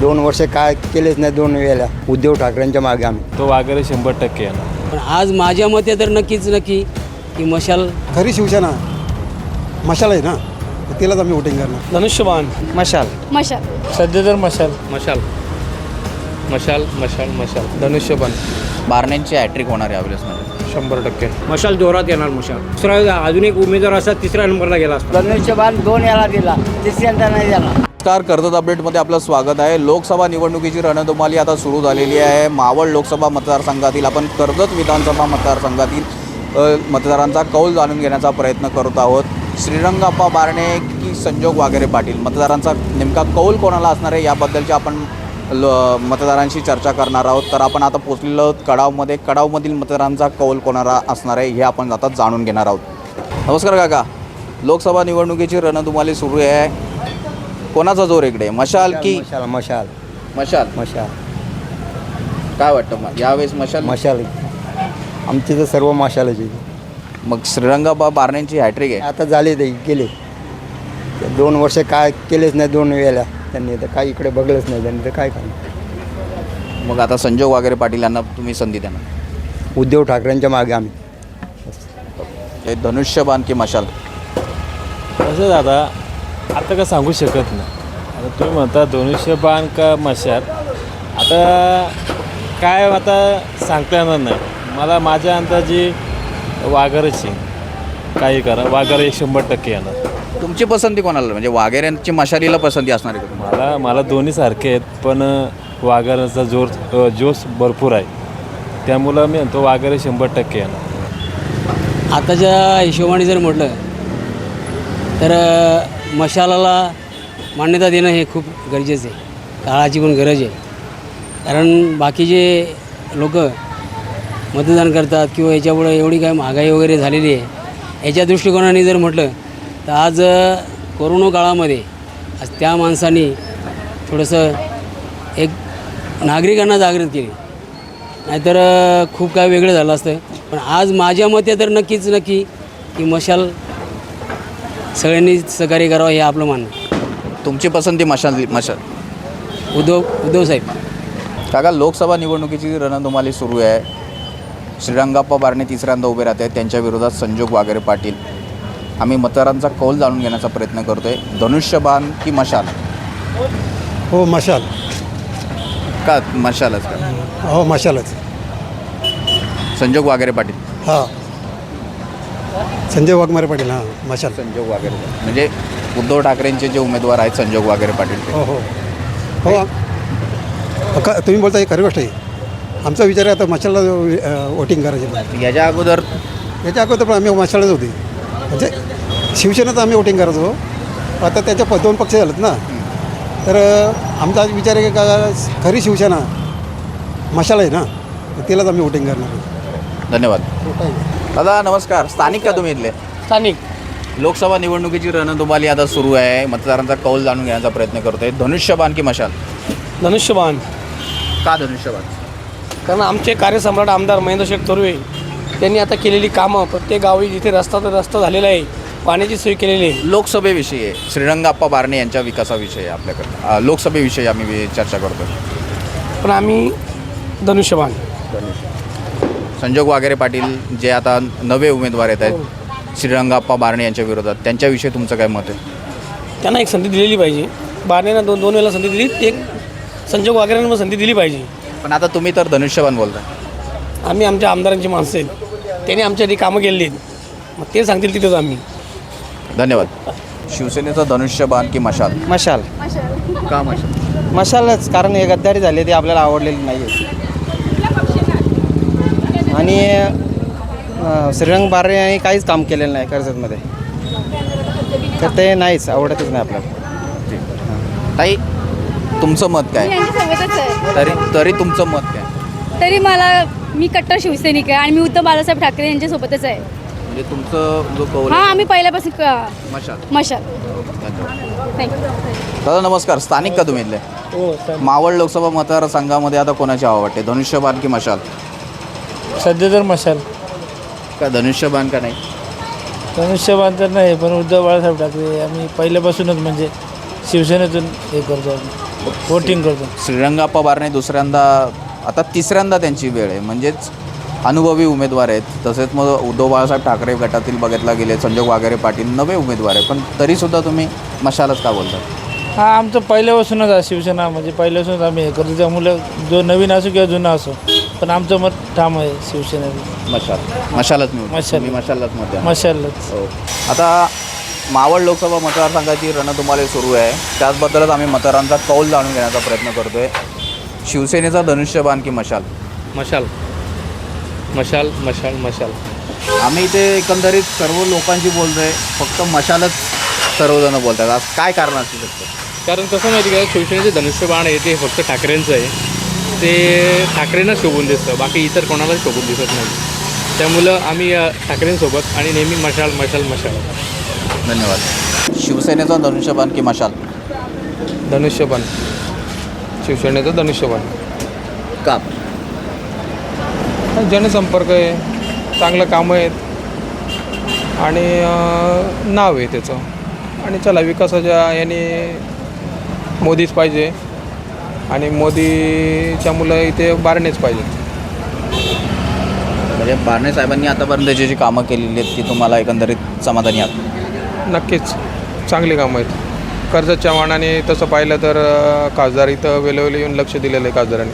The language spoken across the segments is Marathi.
दोन वर्ष काय केलेच नाही दोन वेळेला. उद्धव ठाकरेंच्या मागे आम्ही. तो वगैरे शंभर टक्के येणार. पण आज माझ्या मते तर नक्कीच नक्की की मशाल खरी शिवसेना मशाल आहे ना? तर तिलाच आम्ही वोटिंग करणार. धनुष्यबाण मशाल. मशाल. सध्या तर मशाल. मशाल. मशाल मशाल मशाल. धनुष्यबाण. बारण्यांची हॅट्रिक होणार आहे यावेळेसमध्ये शंभर टक्के. मशाल जोरात येणार मशाल. दुसरा अजून एक उमेदवार असा तिसऱ्या नंबरला गेला असता. धनुष्यबाण दोन याला दिला तिसऱ्यांदा नाही दिला नमस्कार कर्जत अपडेटमध्ये आपलं स्वागत आहे. लोकसभा निवडणुकीची रणधुमाली आता सुरू झालेली आहे. मावळ लोकसभा मतदारसंघातील आपण कर्जत विधानसभा मतदारसंघातील मतदारांचा कौल जाणून घेण्याचा प्रयत्न करत आहोत. श्रीरंगाप्पा बारणे की संजोग वागेरे पाटील? मतदारांचा नेमका कौल कोणाला असणार आहे याबद्दलची आपण ल मतदारांशी चर्चा करणार आहोत. तर आपण आता पोचलेलो आहोत कडावमध्ये. कडावमधील मतदारांचा कौल कोणाला असणार आहे हे आपण आता जाणून घेणार आहोत. नमस्कार काका. लोकसभा निवडणुकीची रणधुमाली सुरू आहे. कोणाचा जोर इकडे? मशाल की मशाल मशाल. मशाल? मशाल. काय वाटतं मग? यावेळेस मशाल? मशाल. आमची तर सर्व मशालच आहे. मग श्रीरंगाबा बारण्यांची हॅट्रिक आहे. आता झाले ते गेले. ते दोन वर्ष काय केलेच नाही दोन वेळेला. त्यांनी तर काय इकडे बघलंच नाही त्यांनी तर काय करणार? मग आता संजोग वगैरे पाटील यांना तुम्ही संधी देणार. उद्धव ठाकरेंच्या मागे आम्ही. हे धनुष्यबाण की मशाल? कसं दादा आता का सांगू शकत नाही. आता तुम्ही म्हणता दोनशे बाण का मशाल आता काय आता सांगता येणार नाही. मला माझ्या अंदाजी वाघरची काही करा. वाघर हे शंभर टक्के येणार. तुमची पसंती कोणाला? म्हणजे वाघेऱ्यांची मशालीला पसंती असणार आहे का? मला मला दोन्ही सारखे आहेत पण वाघाराचा जोर अ, जोश भरपूर आहे. त्यामुळं मी म्हणतो वाघारे शंभर टक्के येणार. आताच्या हिशोबाने जर म्हटलं तर अ, मशालाला मान्यता देणं हे खूप गरजेचं आहे. काळाची पण गरज आहे. कारण बाकीचे लोक मतदान करतात किंवा याच्यापुढे एवढी काय महागाई वगैरे झालेली आहे याच्या दृष्टिकोनाने जर म्हटलं तर आज कोरोना काळामध्ये आज त्या माणसांनी थोडंसं एक नागरिकांना जागृत केली. नाहीतर खूप काय वेगळं झालं असतं. पण आज माझ्या मते तर नक्कीच नक्की की मशाल सगळ्यांनी सहकार्य करावं हे आपलं मानणं तुमची पसंती मशाल मशाल. उद्धव उद्धव साहेब. काका लोकसभा निवडणुकीची रणधुमाली सुरू आहे. श्रीरंगाप्पा बारणे तिसऱ्यांदा उभे राहत. आहेत त्यांच्या विरोधात संजोग वागेरे पाटील. आम्ही मतदारांचा कौल जाणून घेण्याचा प्रयत्न करतोय. धनुष्यबाण की मशाल? हो मशाल. का मशालच का? हो मशालच. संजोग वागेरे पाटील. हां. संजय वाघमारे पाटील हां मशाल. संजोग वागेरे म्हणजे उद्धव ठाकरेंचे जे उमेदवार आहेत संजोग वागेरे पाटील ते. हो हो. हो. हो, का तुम्ही बोलता ही खरी गोष्ट आहे. आमचा विचार आहे आता मशालला वोटिंग करायचे. याच्या अगोदर याच्या अगोदर पण आम्ही मशालच होती. म्हणजे शिवसेनेचं आम्ही वोटिंग करायचो. आता त्याच्या प दोन पक्ष झालेत ना. तर अ, आमचा आज विचार आहे की का खरी शिवसेना मशाल आहे ना तर तिलाच आम्ही वोटिंग करणार. धन्यवाद. दादा नमस्कार. स्थानिक का तुम्ही इथले? स्थानिक. लोकसभा निवडणुकीची रणधुमाली आता सुरू आहे. मतदारांचा कौल जाणून घेण्याचा प्रयत्न करतोय. धनुष्यबाण की मशाल? धनुष्यबाण. का धनुष्यबाण? कारण आमचे कार्यसम्राट आमदार महेंद्र शेठ तोरवे त्यांनी आता केलेली कामं प्रत्येक गावी जिथे रस्ता तर रस्ता झालेला आहे पाण्याची सोय केलेली आहे. लोकसभेविषयी आहे श्रीरंगाप्पा बारणे यांच्या विकासाविषयी आहे आपल्याकडं अ, लोकसभेविषयी आम्ही चर्चा करतोय. पण आम्ही धनुष्यबाण. संजोग वागेरे पाटील जे आता नवे उमेदवार येत आहेत श्रीरंगाप्पा बारणे यांच्या विरोधात त्यांच्याविषयी तुमचं काय मत आहे? त्यांना एक संधी दिलेली पाहिजे. बारनेना दोन दोन वेळेला संधी दिली एक संजोग वागेऱ्यांना पण संधी दिली पाहिजे. पण आता तुम्ही तर धनुष्यबाण बोलताय. आम्ही आमच्या आमदारांची माणसं आहेत. त्यांनी आमच्या आधी कामं केलेली आहेत. मग ते सांगतील तिथेच आम्ही. धन्यवाद. शिवसेनेचं धनुष्यबाण की मशाल? मशाल. का मशाल? मशालच कारण हे गद्दारी झाली ती आपल्याला आवडलेली नाही आहे आणि श्रीरंग बारे यांनी काहीच काम केलेलं नाही कर्जतमध्ये. तर ते नाहीच आवडतच नाही आपल्याला. ताई तुमचं मत काय? तरी तरी तुमचं मत काय? तरी मला मी कट्टर शिवसैनिक आहे आणि मी उद्धव बाळासाहेब ठाकरे यांच्यासोबतच आहे. म्हणजे तुमचं जो कौल हां आम्ही पहिल्यापासून मशाल. मशाल. दादा नमस्कार. स्थानिक का तुम्ही इथले? हो मावळ लोकसभा मतदारसंघामध्ये आता कोणाची हवा वाटते? धनुष्यबाण की मशाल? सध्या तर मशाल. का धनुष्यबाण का नाही? धनुष्यबाण तर नाही पण उद्धव बाळासाहेब ठाकरे आम्ही पहिल्यापासूनच म्हणजे शिवसेनेतून हे करतो वोटिंग करतो. श्रीरंगाप्पा बारणे दुसऱ्यांदा आता तिसऱ्यांदा त्यांची वेळ आहे. म्हणजेच अनुभवी उमेदवार आहेत. तसेच मग उद्धव बाळासाहेब ठाकरे गटातील बघितला गेले संजोग वाघेरे पाटील नवे उमेदवार आहे पण तरीसुद्धा तुम्ही मशालच का बोलता? हा आमचं पहिल्यापासूनच आहे शिवसेना. म्हणजे पहिल्यापासूनच आम्ही हे करतो. त्यामुळे जो नवीन असो किंवा जुना असो. पण आमचं मत ठाम आहे शिवसेना मशाल. मशालच निवड मशाल. तुम्ही मशालच मत द्या. मशालच. हो. आता मावळ लोकसभा मतदारसंघाची रणधुमाळी सुरू आहे. त्याचबद्दलच आम्ही मतदारांचा कौल जाणून घेण्याचा प्रयत्न करतोय. शिवसेनेचा धनुष्यबाण की मशाल? मशाल. मशाल मशाल मशाल. आम्ही इथे एकंदरीत सर्व लोकांशी बोलतोय. फक्त मशालच सर्वजण बोलतात. आज काय कारण असू शकतं? कारण कसं माहिती का? शिवसेनेचे धनुष्यबाण आहे ते फक्त ठाकरेंचं आहे. ते ठाकरेंना शोभून दिसतं बाकी इतर कोणालाच शोभून दिसत नाही. त्यामुळं आम्ही ठाकरेंसोबत आणि नेहमी मशाल मशाल मशाल. धन्यवाद. शिवसेनेचा धनुष्यबाण की मशाल? धनुष्यबाण. शिवसेनेचं धनुष्यबाण. का? जनसंपर्क आहे चांगलं कामं आहेत. आणि नाव आहे त्याचं. आणि चला विकासाच्या याने मोदीच पाहिजे. आणि मोदीच्या मुलं इथे बारणेच पाहिजे. म्हणजे बारणे साहेबांनी आतापर्यंत जी जी कामं केलेली आहेत ती तुम्हाला एकंदरीत समाधानी आहात? नक्कीच. चांगली कामं आहेत. कर्जतच्या मानाने तसं पाहिलं तर अ, खासदार इथं वेळोवेळी येऊन लक्ष दिलेलं आहे खासदारांनी.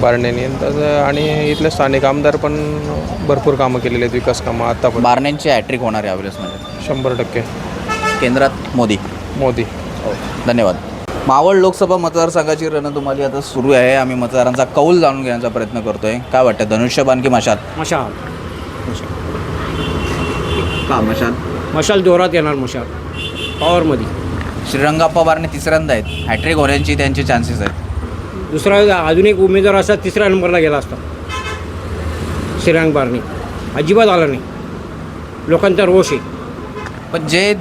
बारणेंनी तसं आणि इथले स्थानिक आमदार पण भरपूर कामं केलेली आहेत विकास कामं. आता पण बारण्यांची हॅट्रिक होणार आहे यावेळेस म्हणजे. शंभर टक्के. केंद्रात मोदी. मोदी. हो. धन्यवाद. मावळ लोकसभा मतदारसंघाची रणधुमाली आता सुरू आहे. आम्ही मतदारांचा कौल जाणून घेण्याचा प्रयत्न करतोय. काय वाटतं? धनुष्यबाण की मशाल. मशाल. का मशाल? मशाल जोरात येणार मशाल. पॉवरमध्ये श्रीरंगाप्पा बारणे तिसऱ्यांदा आहेत. हॅट्रिक होण्याची त्यांचे चान्सेस आहेत. दुसरा अजून एक उमेदवार असा तिसऱ्या नंबरला गेला असता. श्रीरंग बारणे अजिबात आला नाही. लोकांचा रोष आहे. पण जे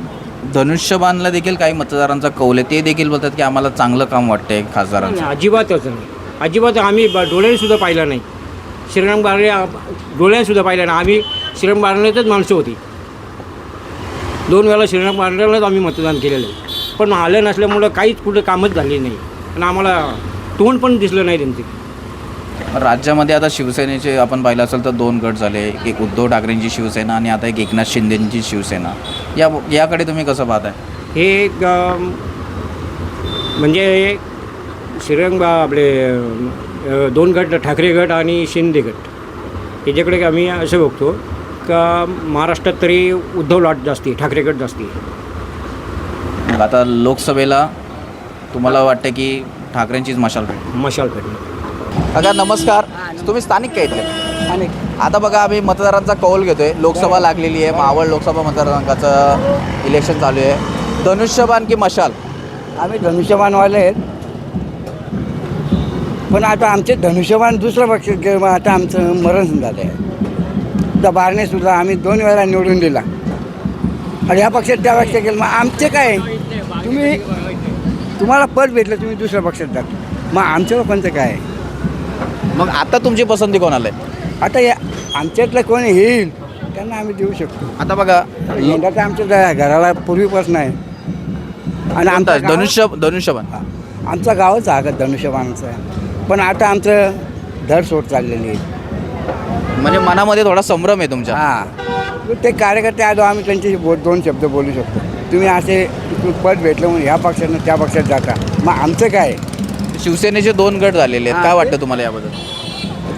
धनुष्यबाणला देखील काही मतदारांचा कौल आहे. ते देखील बोलतात की आम्हाला चांगलं काम वाटतंय खासदारांचं. नाही, अजिबातच नाही. अजिबात आम्ही ब- डोळ्याने सुद्धा पाहिलं नाही. श्रीरंग बारणे आ- डोळ्याने सुद्धा पाहिलं नाही. आम्ही श्रीरंग बारणेतच माणसं होती. दोन वेळा श्रीरंग बारणेलाच आम्ही मतदान केलेलं आहे. पण आलं नसल्यामुळं काहीच कुठं कामच झाली नाही. आणि आम्हाला तोंड पण दिसलं नाही त्यांचे. राज्यामध्ये आता शिवसेनेचे आपण पाहिलं असेल तर दोन गट झाले. एक उद्धव ठाकरेंची शिवसेना आणि आता एक एकनाथ शिंदेंची शिवसेना. या याकडे तुम्ही कसं पाहताय? हे म्हणजे श्रीरंग आपले अं, दोन गट ठाकरे गट आणि शिंदे गट. याच्याकडे आम्ही असं बघतो का महाराष्ट्रात तरी उद्धव लाट जास्ती आहे, ठाकरे गट जास्ती आहे. मग आता लोकसभेला तुम्हाला वाटतं की ठाकरेंचीच मशाल पेट मशाल पेटणं काका नमस्कार. तुम्ही स्थानिक काय इथले? आणि आता बघा आम्ही मतदारांचा कौल घेतोय. लोकसभा लागलेली आहे. मावळ लोकसभा मतदारसंघाचं इलेक्शन चालू आहे. धनुष्यबाण की मशाल? आम्ही धनुष्यबाणवाले आहेत. पण आता आमचे धनुष्यबाण दुसरं पक्ष आता आमचं मरण झालं आहे त्या बारणेसुद्धा आम्ही दोन वेळा निवडून दिला. आणि ह्या पक्षात त्या पक्षात गेलं मग आमचे काय? तुम्ही तुम्हाला पद भेटलं तुम्ही दुसऱ्या पक्षात जाता मग आमच्या लोकांचं काय? आहे मग आता तुमची पसंती कोणाला आहे? आता या आमच्यातलं कोण येईल त्यांना आम्ही देऊ शकतो. आता बघा यंदा तर आमच्या घराला पूर्वीपासून आहे. आणि आमचा गाव- धनुष्य धनुष्यबाण. आमचा गावच हा का धनुष्यबाणाचा आहे. पण आता आमचं धड सोड चाललेली आहे. म्हणजे मनामध्ये थोडा संभ्रम आहे तुमच्या. हां. ते कार्यकर्ते आलो आम्ही त्यांच्याशी बो दोन शब्द बोलू शकतो. तुम्ही असे पद भेटलं म्हणून ह्या पक्षानं त्या पक्षात जाता. मग आमचं काय शिवसेनेचे दोन गट झालेले आहेत. काय वाटतं तुम्हाला याबद्दल?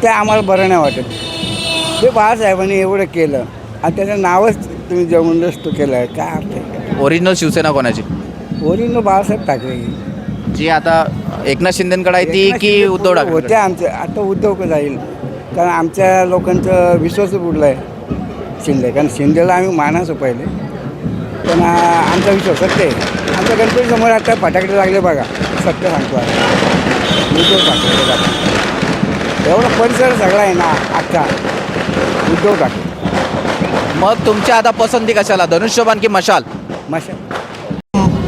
ते आम्हाला बरं नाही वाटत. ते बाळासाहेबांनी एवढं केलं आणि त्याचं नावच तुम्ही जबरदस्त केलं आहे काय अर्थ आहे? ओरिजिनल शिवसेना कोणाची? ओरिजिनल बाळासाहेब ठाकरे. जी आता एकनाथ शिंदेकडे आहे ती की उद्धव ठाकरे होते आमचे. आता उद्धव का जाईल. कारण आमच्या लोकांचं विश्वास बुडला आहे शिंदे. कारण शिंदेला आम्ही मानायचो पहिले. पण आ, आमचा विश्वास सत्य आहे. आमच्या गणपती समोर आता फटाकडे लागले बघा. सत्य सांगतो आता. उद्धव ठाकरे एवढा परिसर सगळा आहे ना अख्खा उद्धव ठाकरे मग तुमच्या आता पसंती कशाला? धनुष्यबाण की मशाल? मशा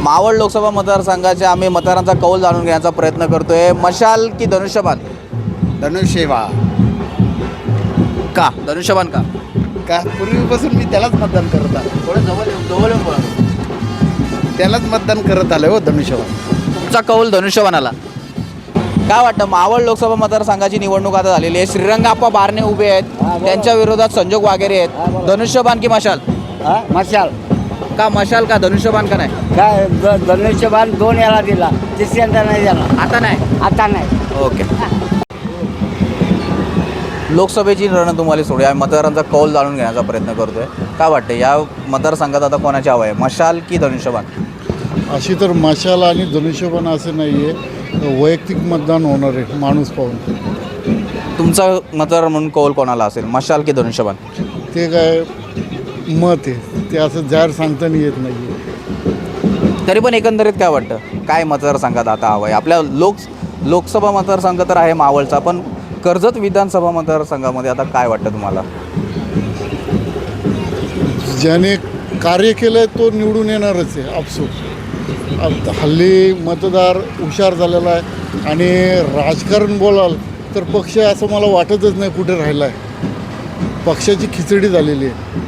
मावळ लोकसभा मतदारसंघाच्या आम्ही मतदारांचा कौल जाणून घेण्याचा प्रयत्न करतोय. मशाल की धनुष्यबाण? धनुष्यवा का? धनुष्यबाण का? का? पूर्वीपासून मी त्यालाच मतदान करत आलो थोडं जवळ येऊन जवळ येऊन बोला. त्यालाच मतदान करत आलो हो धनुष्यवा तुमचा कौल धनुष्यबाणाला. काय वाटतं मावळ लोकसभा मतदारसंघाची निवडणूक आता झालेली आहे. श्रीरंगाप्पा बारणे उभे आहेत. त्यांच्या विरोधात संजोग वागेरे आहेत. धनुष्यबाण की मशाल? हा मशाल. का मशाल का धनुष्यबाण का नाही? काय द धनुष्यबाण दोन याला दिला. तिसऱ्यांदा नाही दिला आता नाही? आता नाही. ओके. लोकसभेची रणधुमाली सोडूया. मतदारांचा कौल जाणून घेण्याचा प्रयत्न करतोय. काय वाटतं या मतदारसंघात आता कोणाची हवं आहे? मशाल की धनुष्यबाण? अशी तर मशाल आणि धनुष्यबाण असं नाही आहे वैयक्तिक मतदान होणार आहे माणूस पाहून. तुमचा मतदार म्हणून कौल कोणाला असेल? मशाल की धनुष्यबाण? ते काय मत आहे. ते असं जाहीर सांगता नाही येत नाही आहे तरी पण एकंदरीत काय वाटतं? काय मतदारसंघात आता हवं आहे? आपल्या लोक लोकसभा मतदारसंघ तर आहे मावळचा पण कर्जत विधानसभा मतदारसंघामध्ये आता काय वाटतं तुम्हाला? ज्याने कार्य केलं तो निवडून येणारच आहे आता हल्ली मतदार हुशार झालेला आहे. आणि राजकारण बोलाल तर पक्ष असं मला वाटतच नाही कुठे राहिला आहे पक्षाची खिचडी झालेली आहे.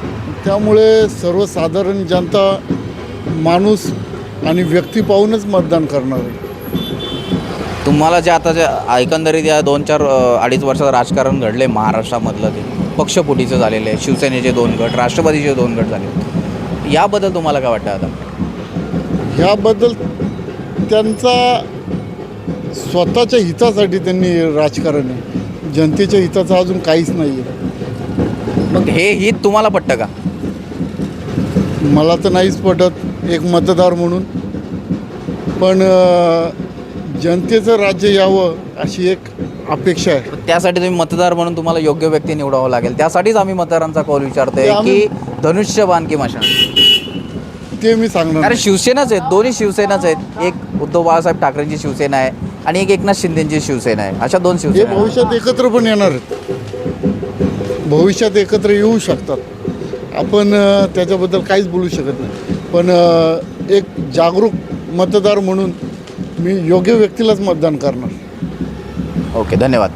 त्यामुळे सर्वसाधारण जनता माणूस आणि व्यक्ती पाहूनच मतदान करणार आहे. तुम्हाला जे आता जे एकंदरीत या दोन चार अडीच वर्षात राजकारण घडले महाराष्ट्रामधलं ते पक्षफुटीचं झालेलं आहे. शिवसेनेचे दोन गट राष्ट्रवादीचे दोन गट झाले याबद्दल तुम्हाला काय वाटतं आता? ह्याबद्दल त्यांचा स्वतःच्या हितासाठी त्यांनी राजकारण आहे. जनतेच्या हिताचं अजून काहीच नाही आहे मग हे हित तुम्हाला पटतं का? मला तर नाहीच पटत एक मतदार म्हणून. पण जनतेचं राज्य यावं अशी एक अपेक्षा आहे. त्यासाठी तुम्ही मतदार म्हणून तुम्हाला योग्य व्यक्ती निवडावं लागेल. त्यासाठीच आम्ही मतदारांचा कौल विचारतोय की धनुष्यबाण की मशाल ते मी सांगणार कारण नाही. शिवसेनाच आहेत दोन्ही शिवसेनाच आहेत. एक उद्धव बाळासाहेब ठाकरेंची शिवसेना आहे आणि एक एकनाथ शिंदेची शिवसेना आहे. अशा दोन हे शिवसेना आहेत. भविष्यात एकत्र पण येणार आहेत. भविष्यात एकत्र येऊ शकतात. आपण अ, त्याच्याबद्दल काहीच बोलू शकत नाही. पण अ, एक जागरूक मतदार म्हणून मी योग्य व्यक्तीलाच मतदान करणार. ओके धन्यवाद.